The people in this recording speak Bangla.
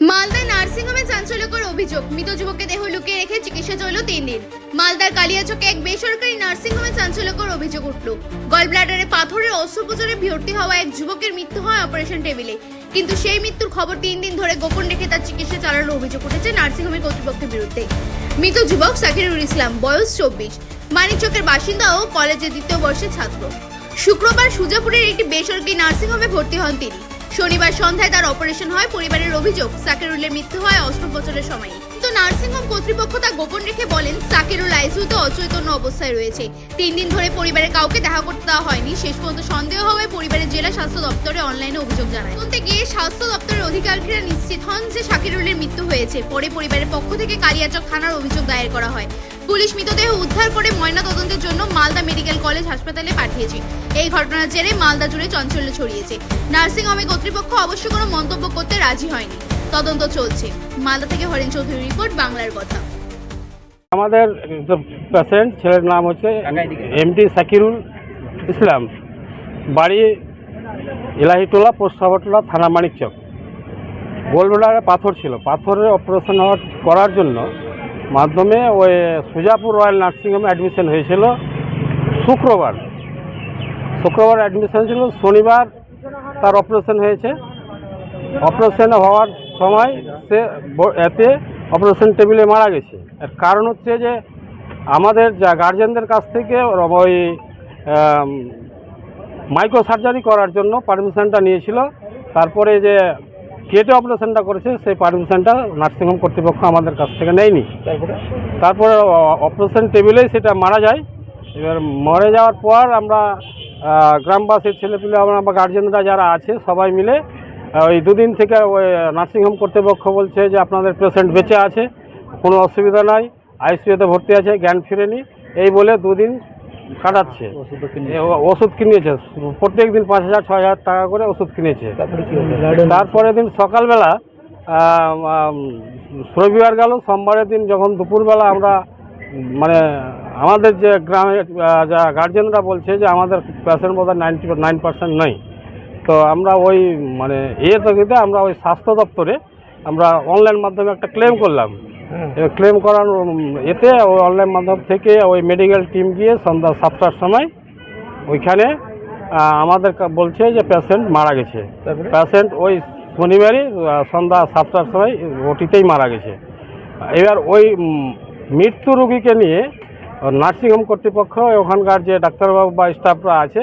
মালদায় নার্সিংহোমে চাঞ্চল্যকর অভিযোগ। মৃত যুবককে দেহ লুকিয়ে রেখে চিকিৎসা চলল তিন দিন। মালদার কালিয়াচকে এক বেসরকারি নার্সিংহোমে চাঞ্চল্যকর অভিযোগ উঠল। গল ব্লাডারে পাথরের অস্ত্রোপচারে ভর্তি হওয়া এক যুবকের মৃত্যু হয় অপারেশন টেবিলে। কিন্তু সেই মৃত্যুর খবর তিন দিন ধরে গোপন রেখে তার চিকিৎসা চালানোর অভিযোগ উঠেছে নার্সিংহোমের কর্তৃপক্ষের বিরুদ্ধে। মৃত যুবক সাকিরুল ইসলাম, বয়স চব্বিশ। মানিকচকের বাসিন্দা ও কলেজের দ্বিতীয় বর্ষের ছাত্র। শুক্রবার সুজাপুরের একটি বেসরকারি নার্সিংহোমে ভর্তি হন তিনি। শনিবার সন্ধ্যায় তার অপারেশন হয় পরিবারের অভিযোগ সাকিরুলের মৃত্যু হয় অস্ত্রোপচারের সময়। নার্সিংহোম কর্তৃপক্ষ তা গোপন রেখে বলেন, সাকিরুল আইসিউতে অচৈতন্য অবস্থায় রয়েছে। তিন দিন ধরে পরিবারের কাউকে দেখা করতে দেওয়া হয়নি। শেষ পর্যন্ত সন্দেহ হওয়ায় পরিবারের জেলা স্বাস্থ্য দপ্তরে অনলাইনে অভিযোগ জানায়। তদন্তে গিয়ে স্বাস্থ্য দপ্তরের অধিকারীরা নিশ্চিত হন যে সাকিরুলের মৃত্যু হয়েছে। পরে পরিবারের পক্ষ থেকে কালিয়াচক থানার অভিযোগ দায়ের করা হয়। পুলিশ মৃতদেহ উদ্ধার করে ময়না তদন্তের জন্য মালদা মেডিকেল কলেজ হাসপাতালে পাঠিয়েছে। এই ঘটনার জেরে মালদা জুড়ে চাঞ্চল্য ছড়িয়েছে। নার্সিংহোমে কর্তৃপক্ষ অবশ্য কোনো মন্তব্য করতে রাজি হয়নি। তদন্ত চলছে। মালদা থেকে হরেন চৌধুরী রিপোর্ট, বাংলার কথা। আমাদের পেশেন্ট ছেলের নাম হচ্ছে এমডি সাকিরুল ইসলাম। বাড়ি ইলাহিটোলা পোস্টাবটোলা থানা মানিকচক। গোলবেলারে পাথর ছিল। পাথরের অপারেশন করার জন্য মাধ্যমে ওই সুজাপুর রয়্যাল নার্সিংহোমে অ্যাডমিশন হয়েছিল শুক্রবার। শুক্রবার অ্যাডমিশন ছিল, শনিবার তার অপারেশন হয়েছে। অপারেশন হওয়ার সময় সে এতে অপারেশন টেবিলে মারা গেছে। এর কারণ হচ্ছে যে আমাদের যা গার্জেনদের কাছ থেকে ওই মাইক্রো সার্জারি করার জন্য পারমিশনটা নিয়েছিল। তারপরে যে কেটে অপারেশনটা করেছে সেই পারমিশনটা নার্সিংহোম কর্তৃপক্ষ আমাদের কাছ থেকে নেয়নি। তারপরে? অপারেশন টেবিলেই সেটা মারা যায়। এবার মরে যাওয়ার পর আমরা গ্রামবাসীর ছেলেপিলে আমরা গার্জেনরা যারা আছে সবাই মিলে ওই দুদিন থেকে ওই নার্সিংহোম কর্তৃপক্ষ বলছে যে আপনাদের পেশেন্ট বেঁচে আছে কোনো অসুবিধা নাই আইসিইউতে ভর্তি আছে জ্ঞান ফিরেনি এই বলে দুদিন কাটাচ্ছে। ওষুধ কিনেছে। প্রত্যেক দিন পাঁচ হাজার ছয় হাজার টাকা করে ওষুধ কিনেছে। তারপরের দিন সকালবেলা রবিবার গেল সোমবারের দিন যখন দুপুরবেলা আমরা মানে আমাদের যে গ্রামে আহ, যা গার্জেনরা বলছে যে আমাদের পেশেন্ট বোধহয় নাইনটি নাইন পার্সেন্ট নয় তো আমরা ওই মানে এ থেকে আমরা ওই স্বাস্থ্য দপ্তরে আমরা অনলাইন মাধ্যমে একটা ক্লেম করলাম। ক্লেম করার এতে ওই অনলাইন মাধ্যম থেকে ওই মেডিকেল টিম গিয়ে সন্ধ্যা সাতটার সময় ওইখানে আমাদের বলছে যে পেশেন্ট মারা গেছে। পেশেন্ট ওই শনিবারই সন্ধ্যা সাতটার সময় ওটিতেই মারা গেছে। এবার ওই মৃত্যু রোগীকে নিয়ে নার্সিংহোম কর্তৃপক্ষ ওখানকার যে ডাক্তারবাবু বা স্টাফরা আছে